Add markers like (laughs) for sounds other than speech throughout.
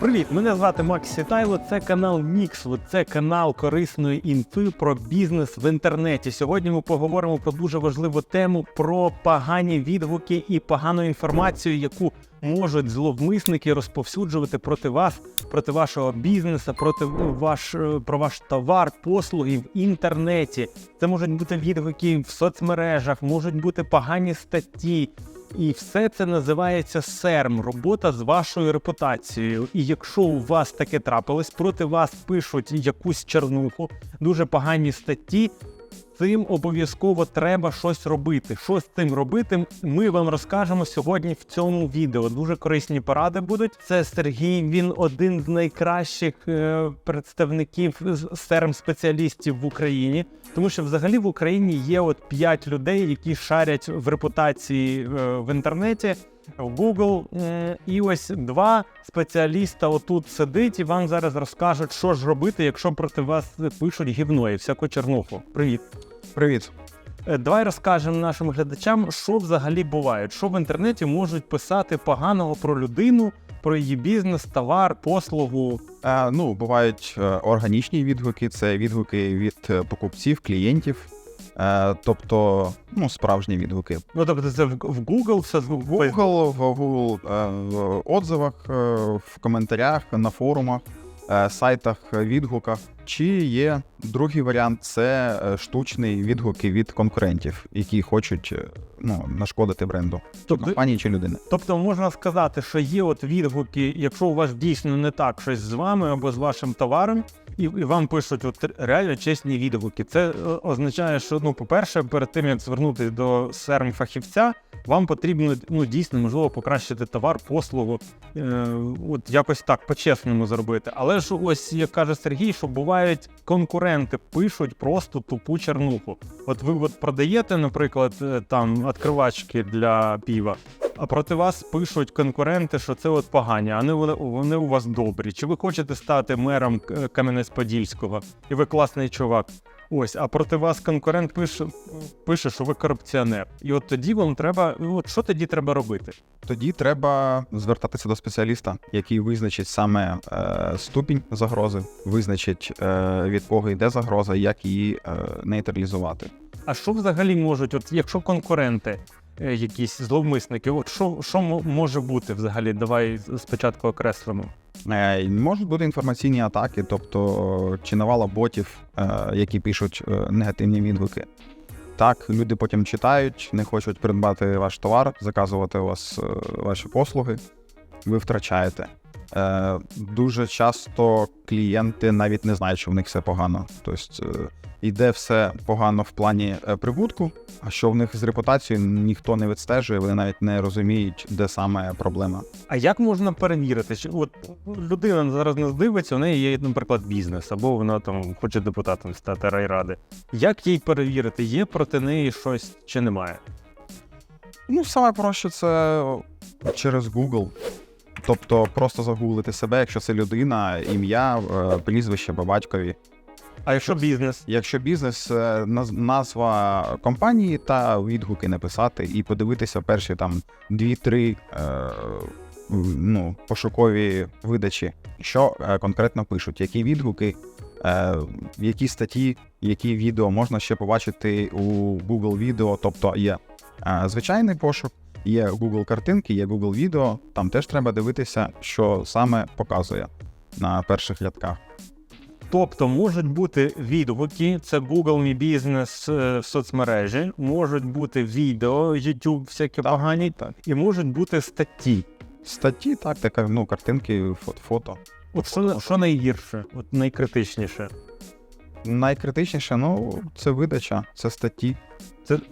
Привіт, мене звати Макс Сітайло. Це канал Міксвуд, це канал корисної інфи про бізнес в інтернеті. Сьогодні ми поговоримо про дуже важливу тему про погані відгуки і погану інформацію, яку можуть зловмисники розповсюджувати проти вас, проти вашого бізнесу, проти ваш е, про ваш товар, послуги в інтернеті. Це можуть бути відгуки в соцмережах, можуть бути погані статті. І все це називається СЕРМ, робота з вашою репутацією. І якщо у вас таке трапилось, проти вас пишуть якусь чернуху, дуже погані статті. Цим обов'язково треба щось робити. Що з цим робити, ми вам розкажемо сьогодні в цьому відео. Дуже корисні поради будуть. Це Сергій. Він один з найкращих е, представників серм спеціалістів в Україні. Тому що взагалі в Україні є от 5 людей, які шарять в репутації е, в інтернеті. Google і ось два спеціаліста отут сидить і вам зараз розкажуть, що ж робити, якщо проти вас пишуть гівно і всяку чернуху. Привіт. Привіт. Е, Давай розкажемо нашим глядачам, що взагалі буває, що в інтернеті можуть писати поганого про людину, про її бізнес, товар, послугу. Е, ну, бувають е, органічні відгуки, це відгуки від е, покупців, клієнтів, е, тобто ну, справжні відгуки. Ну тобто це в Google, все В Google, в Google е, в отзивах, е, в коментарях, на форумах, е, сайтах, відгуках. Чи є другий варіант це е, штучні відгуки від конкурентів, які хочуть е, ну, нашкодити бренду, Тобто- компанії чи людини. Тобто можна сказати, що є от відгуки, якщо у вас дійсно не так щось з вами або з вашим товаром, і, і вам пишуть от реально чесні відгуки. Це е, означає, що ну, по-перше, перед тим як звернутися до серм фахівця, вам потрібно ну дійсно можливо покращити товар, послугу, е, от якось так по-чесному зробити. Але ж ось як каже Сергій, що бувають конкуренти пишуть просто тупу чернуху. От ви от продаєте, наприклад, е, там відкривачки для піва. А проти вас пишуть конкуренти, що це от погані, а не вони, вони у вас добрі. Чи ви хочете стати мером е, Кам'янець-Подільського, і ви класний чувак? Ось, а проти вас конкурент пише, пише, що ви корупціонер. І от тоді вам треба. От що тоді треба робити? Тоді треба звертатися до спеціаліста, який визначить саме е, ступінь загрози, визначить е, від кого йде загроза, як її е, нейтралізувати. А що взагалі можуть, от якщо конкуренти, якісь зловмисники, от що, що може бути взагалі? Давай спочатку окреслимо. Е, можуть бути інформаційні атаки, тобто чи навала ботів, е, які пишуть е, негативні відгуки. Так, люди потім читають, не хочуть придбати ваш товар, заказувати у вас е, ваші послуги, ви втрачаєте. Е, дуже часто клієнти навіть не знають, що в них все погано. Тобто е, йде все погано в плані е, прибутку, а що в них з репутацією ніхто не відстежує, вони навіть не розуміють, де саме проблема. А як можна перевірити? Що от людина зараз нас дивиться, у неї є, наприклад, бізнес, або вона там хоче депутатом стати райради. Як їй перевірити, є проти неї щось чи немає? Ну, саме проще це через Google. Тобто просто загуглити себе, якщо це людина, ім'я, е, прізвище по батькові. А якщо бізнес? Якщо бізнес, е, назва компанії та відгуки написати і подивитися перші там 2-3 е, ну, пошукові видачі, що конкретно пишуть, які відгуки, які статті, які відео можна ще побачити у Google відео. Тобто є звичайний пошук, є Google картинки, є Google відео. Там теж треба дивитися, що саме показує на перших рядках. Тобто можуть бути відгуки, це Google Business е, в соцмережі, можуть бути відео, YouTube всякі погані, Так. і можуть бути статті. Статті, так, така, ну, картинки, фото. фото. От що, що найгірше, от найкритичніше? Найкритичніше, ну, це видача, це статті.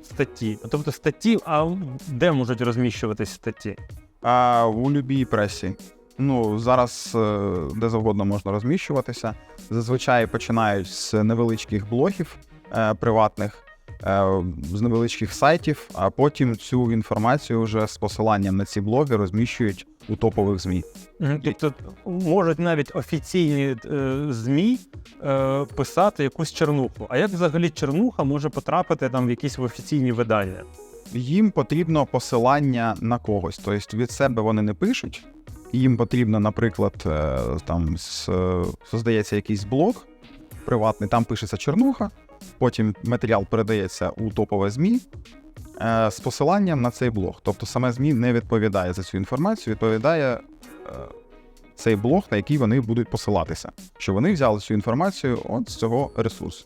Статті. Тобто статті, а де можуть розміщуватись статті? А у любій пресі. Ну, зараз е, де завгодно можна розміщуватися. Зазвичай починають з невеличких блогів е, приватних, з невеличких сайтів, а потім цю інформацію вже з посиланням на ці блоги розміщують у топових ЗМІ. Тобто можуть навіть офіційні е, ЗМІ е, писати якусь чернуху. А як взагалі чернуха може потрапити там в якісь офіційні видання? Їм потрібно посилання на когось. Тобто від себе вони не пишуть, їм потрібно, наприклад, е, там е, создається якийсь блог приватний, там пишеться чернуха, потім матеріал передається у топове ЗМІ е, з посиланням на цей блог. Тобто саме ЗМІ не відповідає за цю інформацію, відповідає е, цей блог, на який вони будуть посилатися. Що вони взяли цю інформацію от з цього ресурсу.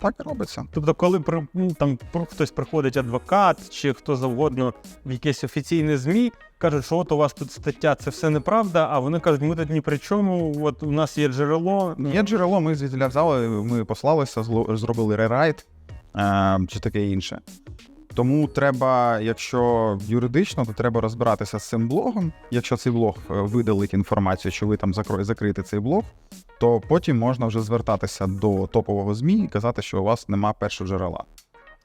Так і робиться. Тобто, коли ну, там хтось приходить адвокат чи хто завгодно в якесь офіційне ЗМІ, кажуть, що от у вас тут стаття, це все неправда, а вони кажуть, ми тут ні при чому, от у нас є джерело. Є джерело, ми звідти взяли, ми послалися, зробили рерайт е, чи таке інше. Тому треба, якщо юридично, то треба розбиратися з цим блогом. Якщо цей блог е, видалить інформацію, що ви там закрите цей блог, то потім можна вже звертатися до топового ЗМІ і казати, що у вас нема першого джерела.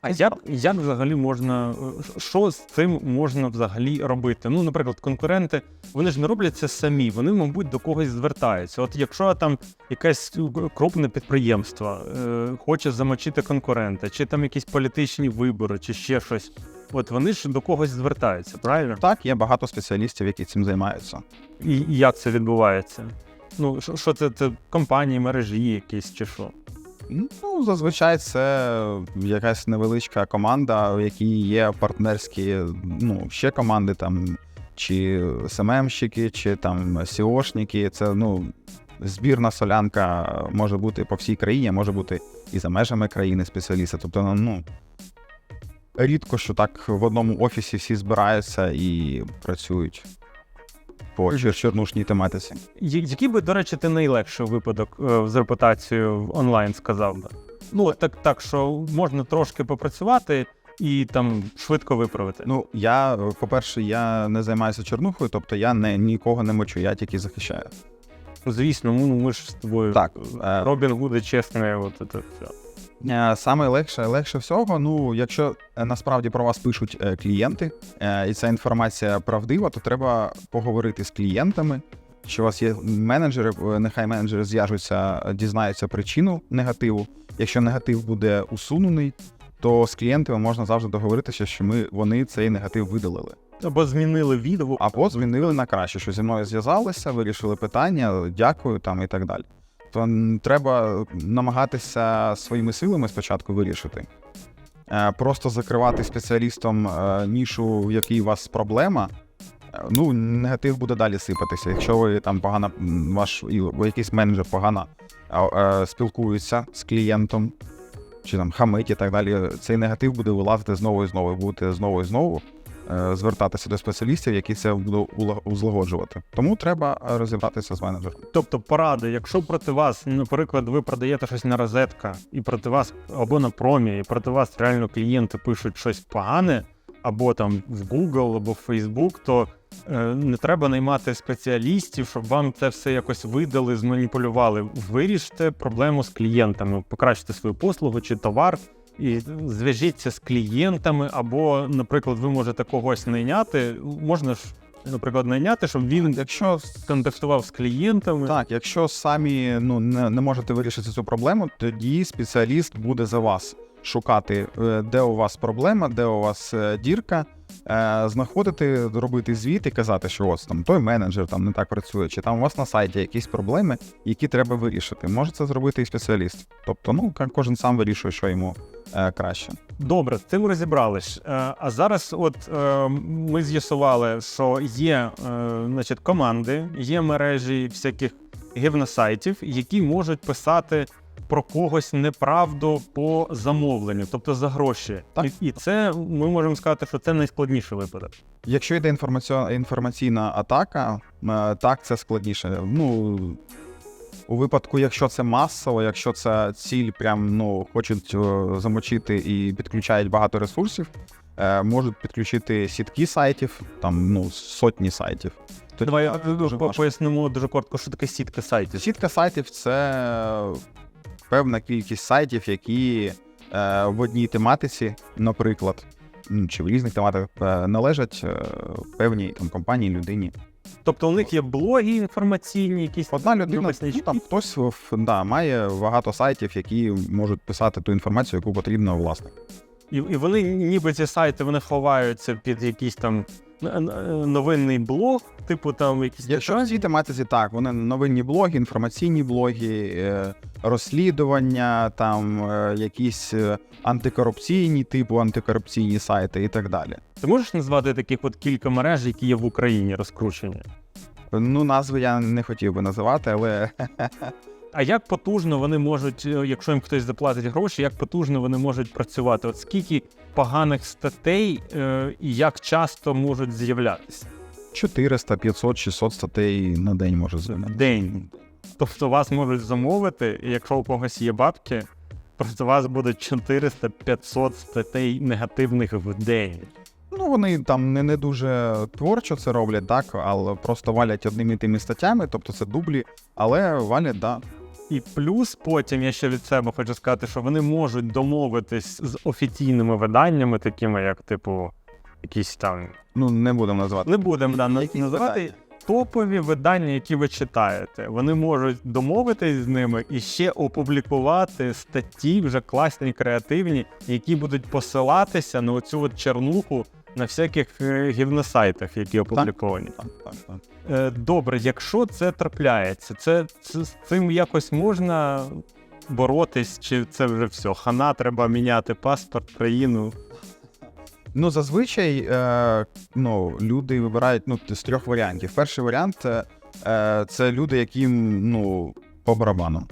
А як, як взагалі можна, що з цим можна взагалі робити? Ну, наприклад, конкуренти, вони ж не роблять це самі, вони, мабуть, до когось звертаються. От якщо там якесь крупне підприємство е, хоче замочити конкурента, чи там якісь політичні вибори, чи ще щось, от вони ж до когось звертаються, правильно? Так, є багато спеціалістів, які цим займаються. І, і як це відбувається? Ну, що, це, це компанії, мережі якісь чи що? Ну, зазвичай це якась невеличка команда, в якій є партнерські, ну, ще команди там, чи СММщики, чи там СІОшники. Це ну, збірна солянка може бути по всій країні, може бути і за межами країни спеціалісти. Тобто, ну. Рідко, що так в одному офісі всі збираються і працюють по чор- чорнушній тематиці. Який би, до речі, ти найлегший випадок е, з репутацією онлайн сказав би? Ну, так, так, що можна трошки попрацювати і там швидко виправити. Ну, я, по-перше, я не займаюся чорнухою, тобто я не, нікого не мочу, я тільки захищаю. Звісно, ну ми ж з тобою Так, е, е, Робін Гуди чесне, от це все. Е, Саме легше, легше всього, ну, якщо е, насправді про вас пишуть е, клієнти, і ця інформація правдива, то треба поговорити з клієнтами. Що у вас є менеджери, нехай менеджери зв'яжуться, дізнаються причину негативу. Якщо негатив буде усунений, то з клієнтами можна завжди договоритися, що ми вони цей негатив видалили. Або змінили відгук. Або змінили на краще, що зі мною зв'язалися, вирішили питання, дякую там і так далі. То треба намагатися своїми силами спочатку вирішити. Е, Просто закривати спеціалістом е, нішу, в якій у вас проблема. е, Ну, негатив буде далі сипатися. Якщо ви там погано, ваш і якийсь менеджер погано спілкується з клієнтом, чи там хамить і так далі, цей негатив буде вилазити знову і знову, будете знову і знову звертатися до спеціалістів, які це будуть узлагоджувати. Тому треба е, розібратися з менеджером. Тобто поради, якщо проти вас, наприклад, ви продаєте щось на розетка, і проти вас або на промі, і проти вас реально клієнти пишуть щось погане, або там в Google, або в Facebook, то е, не треба наймати спеціалістів, щоб вам це все якось видали, зманіпулювали. Виріште проблему з клієнтами, покращте свою послугу чи товар. І зв'яжіться з клієнтами, або, наприклад, ви можете когось найняти. Можна ж, наприклад, найняти, щоб він Якщо контактував з клієнтами. так, якщо самі ну не, не можете вирішити цю проблему, тоді спеціаліст буде за вас шукати, е, де у вас проблема, де у вас е, дірка, е, знаходити, робити звіт і казати, що ось там той менеджер там не так працює, чи там у вас на сайті якісь проблеми, які треба вирішити. Може це зробити і спеціаліст. Тобто, ну кожен сам вирішує, що йому краще. Добре, з цим розібрались. А зараз, от ми з'ясували, що є значить, команди, є мережі всяких гівносайтів, які можуть писати про когось неправду по замовленню, тобто за гроші. Так. І, і це ми можемо сказати, що це найскладніший випадок. Якщо йде інформаційна атака, е, так це складніше. Ну у випадку, якщо це масово, якщо це ціль, прям ну хочуть е, замочити і підключають багато ресурсів, е, можуть підключити сітки сайтів, там ну сотні сайтів. Тоді Давай дуже пояснимо дуже коротко, що таке сітка сайтів. Сітка сайтів це певна кількість сайтів, які е, в одній тематиці, наприклад, ну, чи в різних тематиках е, належать е, певній там компанії, людині. Тобто у них є блоги інформаційні, якісь Одна людина, ну, там хтось да, має багато сайтів, які можуть писати ту інформацію, яку потрібно власнику. І, і вони ніби ці сайти вони ховаються під якісь там новинний блог, типу там якісь Якщо в цій тематиці так, вони новинні блоги, інформаційні блоги, е, розслідування, там е, якісь е, антикорупційні, типу антикорупційні сайти і так далі. Ти можеш назвати таких от кілька мереж, які є в Україні розкручені? Ну, назви я не хотів би називати, але (laughs) А як потужно вони можуть, е, якщо їм хтось заплатить гроші, як потужно вони можуть працювати? От скільки поганих статей е, і як часто можуть з'являтися 400, 500, 600 статей на день може займати. день? Тобто вас можуть замовити, і якщо у когось є бабки, просто вас буде 400-500 статей негативних в день. Ну, вони там не, не дуже творчо це роблять, так, але просто валять одними і тими статтями, тобто це дублі, але валять, да. І плюс потім я ще від себе хочу сказати, що вони можуть домовитись з офіційними виданнями, такими як, типу, якісь там. Ну, не будемо називати. Не будемо да, називати видання. топові видання, які ви читаєте. Вони можуть домовитись з ними і ще опублікувати статті, вже класні, креативні, які будуть посилатися на оцю от чернуху на всяких е, гівносайтах, які опубліковані. Так, так, так. Е, Добре, якщо це трапляється, це, це з цим якось можна боротись, чи це вже все? Хана треба міняти паспорт, країну. Ну, зазвичай е, ну, люди вибирають ну, з трьох варіантів. Перший варіант е, е, це люди, яким ну, по барабану.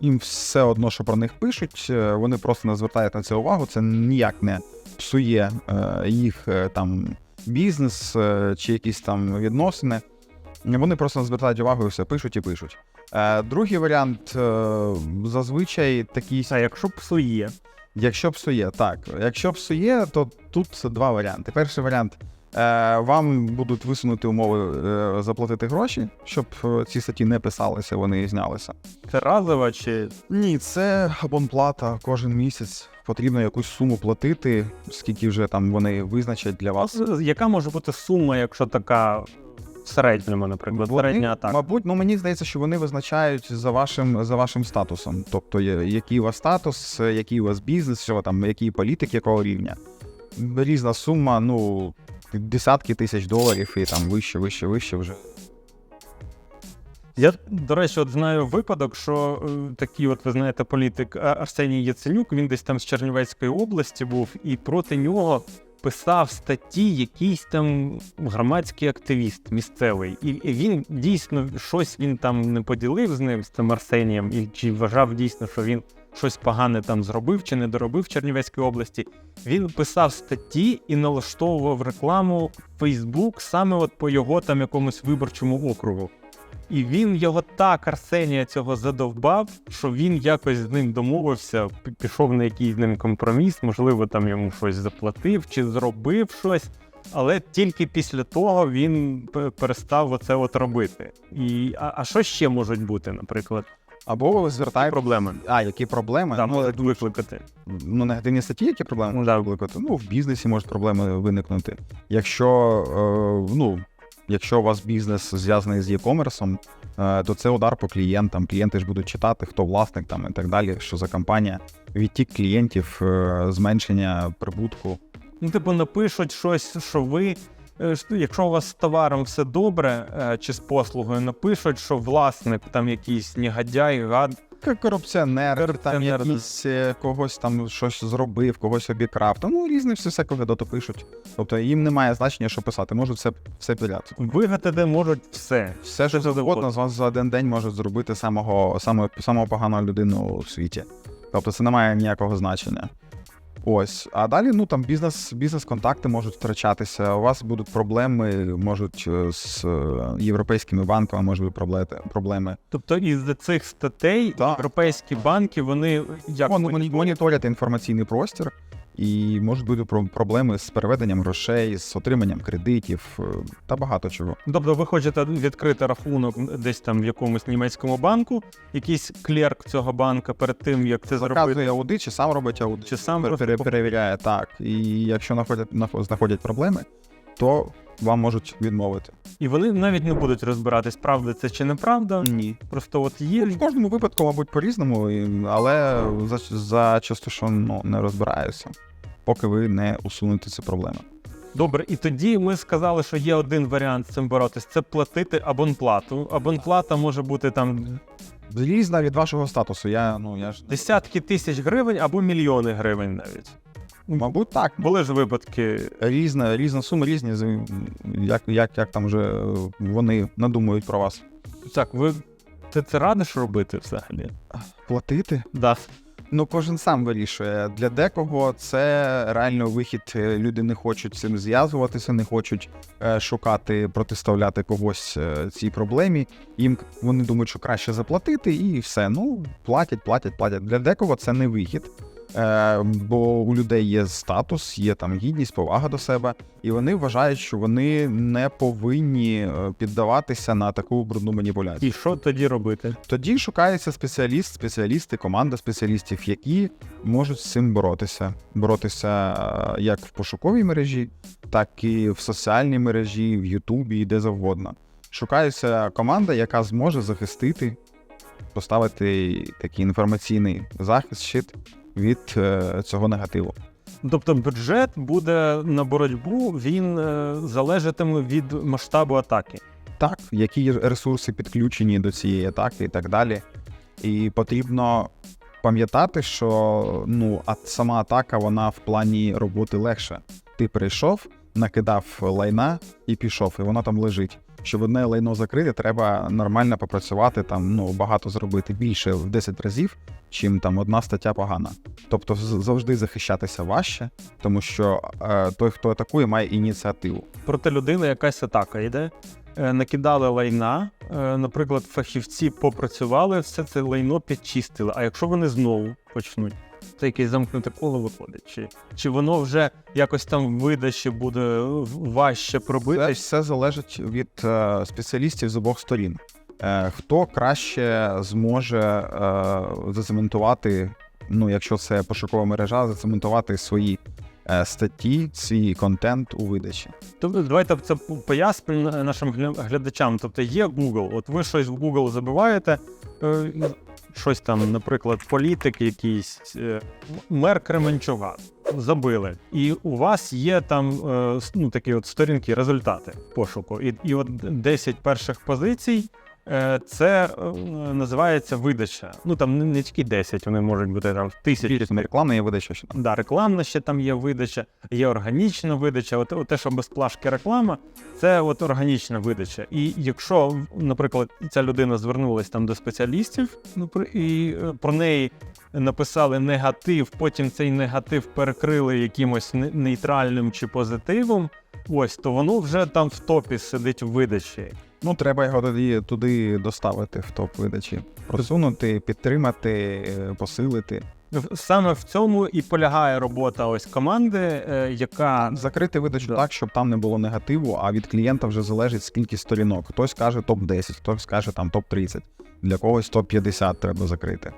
Їм все одно, що про них пишуть, вони просто не звертають на це увагу. Це ніяк не псує е, їх е, там бізнес е, чи якісь там відносини. Вони просто не звертають увагу і все пишуть і пишуть. Е, другий варіант е, зазвичай такий А якщо псує, Якщо псує, так. Якщо псує, то тут два варіанти. Перший варіант. Е, вам будуть висунути умови е, заплатити гроші, щоб ці статті не писалися, вони знялися. це разово чи Ні, це абонплата кожен місяць. Потрібно якусь суму платити, скільки вже там вони визначать для вас. яка може бути сума, якщо така в середньому, наприклад, Вони, середня атака? Мабуть, ну мені здається, що вони визначають за вашим за вашим статусом. Тобто, який у вас статус, який у вас бізнес, що там, який політик, якого рівня. Різна сума, ну, десятки тисяч доларів і там вище, вище, вище вже. Я, до речі, от знаю випадок, що е, такий, от ви знаєте, політик Арсеній Яценюк, він десь там з Чернівецької області був, і проти нього писав статті якийсь там громадський активіст місцевий. І, і він дійсно щось він там не поділив з ним, з цим Арсенієм, і чи вважав дійсно, що він щось погане там зробив чи не доробив в Чернівецькій області. Він писав статті і налаштовував рекламу Facebook саме от по його там якомусь виборчому округу. І він його так, Арсенія, цього задовбав, що він якось з ним домовився, пішов на якийсь з ним компроміс, можливо, там йому щось заплатив чи зробив щось. Але тільки після того він перестав оце от робити. І, а, а що ще можуть бути, наприклад, Або ви звертаєте. проблеми? А, які проблеми? Там ну, викликати. ну, негативні статті, які проблеми Ну, можуть да. викликати? Ну, в бізнесі можуть проблеми виникнути. Якщо, е, ну, якщо у вас бізнес зв'язаний з e-commerce, е, то це удар по клієнтам. Клієнти ж будуть читати, хто власник там і так далі, що за компанія. Відтік клієнтів, е, зменшення прибутку. Ну, типу, напишуть щось, що ви. е, Якщо у вас з товаром все добре, чи з послугою, напишуть, що власник там якийсь негодяй, гад, Корупціонер, там Корупціонер, да. якийсь е, когось там щось зробив, когось обікрав. Тому ну різне все всяке видото пишуть. Тобто їм немає значення, що писати, можуть все, все підряд. вигадати можуть все. Все, що завгодно. з вас за один день можуть зробити самого, самого, самого поганого людину у світі. Тобто це не має ніякого значення. Ось. А далі, ну там бізнес, бізнес-контакти можуть втрачатися. У вас будуть проблеми, можуть е, з е, європейськими банками, можуть бути проблеми- проблеми. Тобто із цих статей Так. європейські банки вони як Вон, моні- моні- моніторять інформаційний простір, і можуть бути про- проблеми з переведенням грошей, з отриманням кредитів е, та багато чого. Тобто ви хочете відкрити рахунок десь там в якомусь німецькому банку, якийсь клерк цього банка перед тим, як це зробити. Заказує аудит, чи сам робить аудит, Чи сам пер- пере- перевіряє так. І якщо знаходять, нахо- знаходять проблеми, то вам можуть відмовити. І вони навіть не будуть розбиратись, правда це чи неправда. Ні. Просто от є. В кожному випадку, мабуть, по-різному, але за, за часто що ну, не розбираюся, поки ви не усунете ці проблеми. Добре, і тоді ми сказали, що є один варіант з цим боротися це платити абонплату. Абонплата може бути там Різна від вашого статусу. Я, ну, я ж, десятки тисяч гривень або мільйони гривень навіть. Мабуть, так. Були ж випадки. Різна, різна сума, різні, як, як, як там вже е, вони надумують про вас. Так, ви ти це радиш робити взагалі? Платити? Да. Ну, кожен сам вирішує. Для декого це реально вихід. Е, Люди не хочуть цим зв'язуватися, не хочуть е, шукати, протиставляти когось е, цій проблемі. Їм вони думають, що краще заплатити, і все. Ну, платять, платять, платять. Для декого це не вихід. Е, бо у людей є статус, є там гідність, повага до себе, і вони вважають, що вони не повинні е, піддаватися на таку брудну маніпуляцію. І що тоді робити? Тоді шукається спеціаліст, спеціалісти, команда спеціалістів, які можуть з цим боротися. Боротися е, як в пошуковій мережі, так і в соціальній мережі, в Ютубі і де завгодно. Шукається команда, яка зможе захистити, поставити такий інформаційний захист, щит від е, цього негативу. Тобто бюджет буде на боротьбу, він е, залежатиме від масштабу атаки. так, які ресурси підключені до цієї атаки і так далі. І потрібно пам'ятати, що ну, а сама атака вона в плані роботи легша. Ти прийшов, накидав лайна і пішов, і воно там лежить. Щоб одне лайно закрити, треба нормально попрацювати, там ну багато зробити більше в 10 разів, чим там одна стаття погана. Тобто завжди захищатися важче, тому що е, той, хто атакує, має ініціативу. Проти людини якась атака йде. е, Накидали лайна, е, наприклад, фахівці попрацювали, все це лайно підчистили. А якщо вони знову почнуть, це якесь замкнуте коло виходить. Чи, чи воно вже якось там видачі буде важче Це пробити? все залежить від е, спеціалістів з обох сторін. Е, хто краще зможе е, зацементувати, ну якщо це пошукова мережа, зацементувати свої е, статті, свій контент у видачі. Тобто давайте це пояснимо нашим гля- глядачам. Тобто є Google, от ви щось в Google забиваєте, е, щось там, наприклад, політик якийсь, е, мер Кременчуга. Забили, і у вас є там е, ну, такі от сторінки, результати пошуку. І, і от 10 перших позицій це е, називається видача. Ну там не, тільки 10, вони можуть бути там тисячі. Рекламна є видача ще там. Да, рекламна ще там є видача, є органічна видача. От, от те, що без плашки реклама, це от органічна видача. І якщо, наприклад, ця людина звернулася там до спеціалістів, ну і е, про неї написали негатив, потім цей негатив перекрили якимось не- нейтральним чи позитивом. Ось то воно вже там в топі сидить в видачі. Ну, треба його тоді туди доставити в топ видачі, просунути, підтримати, е, посилити, Саме в цьому і полягає робота ось команди, е, яка закрити видачу Да. так, щоб там не було негативу, а від клієнта вже залежить скільки сторінок. Хтось каже топ 10, хтось каже там топ 30, для когось топ 50 треба закрити.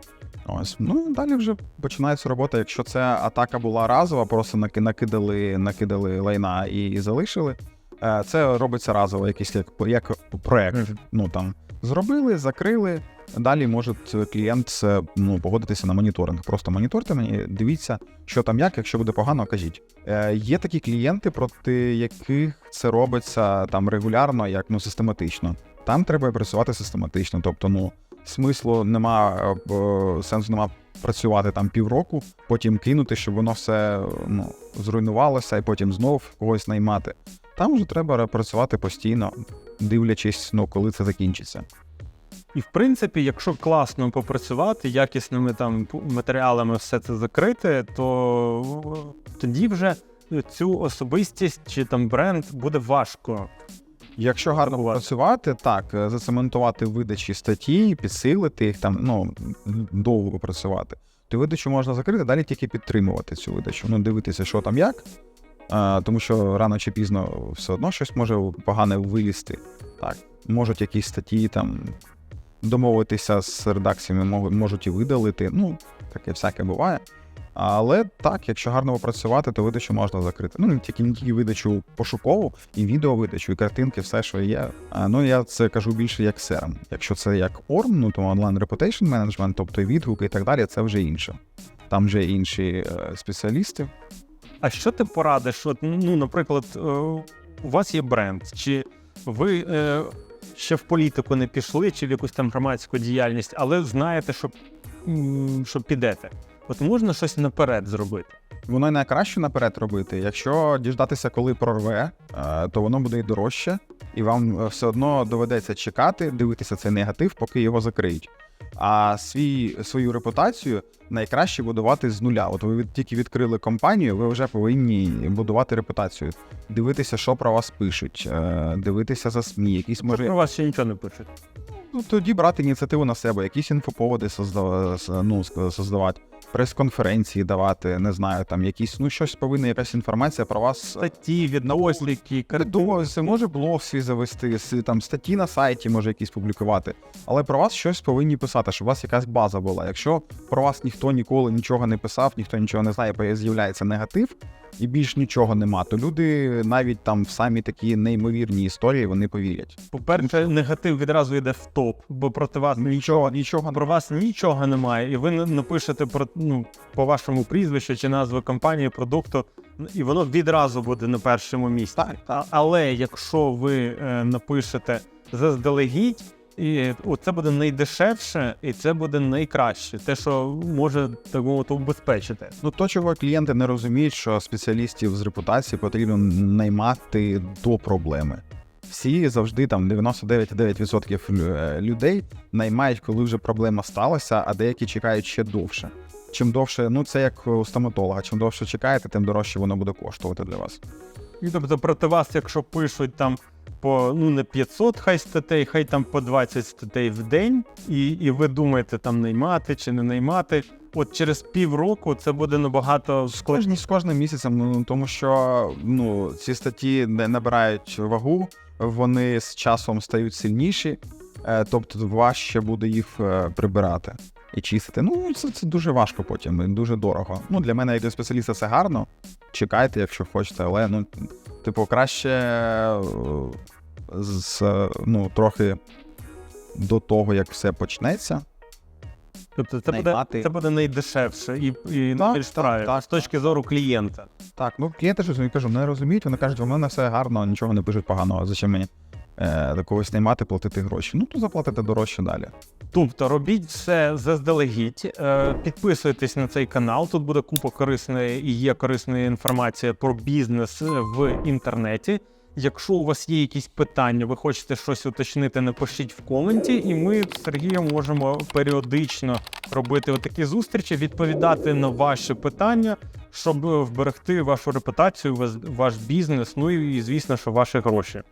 Ось ну далі вже починається робота. Якщо це атака була разова, просто накидали, накидали лайна і, і залишили. Е, Це робиться разово, якийсь як, як проект. Ну там зробили, закрили. Далі може клієнт ну, погодитися на моніторинг. Просто моніторте мені, дивіться, що там як. Якщо буде погано, кажіть. Е, є такі клієнти, проти яких це робиться там регулярно, як ну систематично. Там треба працювати систематично. Тобто, ну смислу нема, е, сенсу нема працювати там півроку, потім кинути, щоб воно все ну, зруйнувалося, і потім знов когось наймати. Там вже треба працювати постійно, дивлячись, ну коли це закінчиться. І в принципі, якщо класно попрацювати, якісними там матеріалами все це закрити, то е, тоді вже цю особистість чи там бренд буде важко. Якщо гарно Формувати. працювати, так, е, зацементувати видачі статті, підсилити їх там, ну довго працювати, то видачу можна закрити, далі тільки підтримувати цю видачу. Ну, дивитися, що там як. Тому що рано чи пізно все одно щось може погане вилізти. Так, можуть якісь статті там домовитися з редакціями, можуть і видалити. Ну, таке всяке буває. Але так, якщо гарно попрацювати, то видачу можна закрити. Ну, не тільки не тільки видачу пошукову, і відеовидачу, і картинки, все, що є. А, ну, я це кажу більше як серм. Якщо це як ORM, ну то онлайн reputation management, тобто відгуки і так далі, це вже інше. Там вже інші е, спеціалісти. А що ти порадиш? От, ну, наприклад, е, у вас є бренд, чи ви е, ще в політику не пішли, чи в якусь там громадську діяльність, але знаєте, що, що підете. От можна щось наперед зробити. Воно найкраще наперед робити. Якщо діждатися, коли прорве, е, то воно буде й дорожче, і вам е, все одно доведеться чекати, дивитися цей негатив, поки його закриють. А свій, свою репутацію найкраще будувати з нуля. От ви тільки відкрили компанію, ви вже повинні будувати репутацію, дивитися, що про вас пишуть, е, дивитися за СМІ, якісь Може... Про вас ще нічого не пишуть. Ну, тоді брати ініціативу на себе, якісь інфоповоди созда... с- ну, создавати, прес-конференції давати, не знаю, там якісь, ну щось повинна якась інформація про вас. Статті, відносліки. Це може блог свій завести, там статті на сайті може якісь публікувати. Але про вас щось повинні писати, щоб у вас якась база була. Якщо про вас ніхто ніколи нічого не писав, ніхто нічого не знає, з'являється негатив і більш нічого нема, то люди навіть там в самі такі неймовірні історії вони повірять. По-перше, негатив відразу йде в топ, бо проти вас Нічого, нічого про вас нічого немає, і ви напишете про ну по вашому прізвищу чи назву компанії, продукту, і воно відразу буде на першому місці. Так, Але якщо ви е, напишете заздалегідь, і о, це буде найдешевше, і це буде найкраще, те, що може так мовити убезпечити. Ну, то, чого клієнти не розуміють, що спеціалістів з репутації потрібно наймати до проблеми. Всі завжди там 99,9% лю- е, людей наймають, коли вже проблема сталася, а деякі чекають ще довше. Чим довше, ну це як у стоматолога, чим довше чекаєте, тим дорожче воно буде коштувати для вас. І тобто проти вас, якщо пишуть там по ну не 500 хай статей, хай там по 20 статей в день, і, і ви думаєте там наймати чи не наймати. От через півроку це буде набагато З кожним, з кожним місяцем, ну тому що ну, ці статті не набирають вагу, вони з часом стають сильніші, е, тобто важче буде їх е, прибирати і чистити. Ну, це, це дуже важко потім, дуже дорого. Ну, для мене, як для спеціаліста, це гарно. Чекайте, якщо хочете, але ну, типу, краще е, з, ну, трохи до того, як все почнеться. Тобто це буде, це буде найдешевше і, і Так, більш так, правильно з точки зору клієнта. Так, ну клієнти ж кажу, не розуміють, вони кажуть, у мене все гарно, нічого не пишуть поганого. Зачем мені до когось наймати, платити гроші? Ну, то заплатите дорожче далі. Тобто робіть все заздалегідь, е, підписуйтесь на цей канал. Тут буде купа корисної і є корисної інформації про бізнес в інтернеті. Якщо у вас є якісь питання, ви хочете щось уточнити, напишіть в коменті, і ми з Сергієм можемо періодично робити отакі зустрічі, відповідати на ваші питання, щоб вберегти вашу репутацію, ваш бізнес, ну і звісно, що ваші гроші.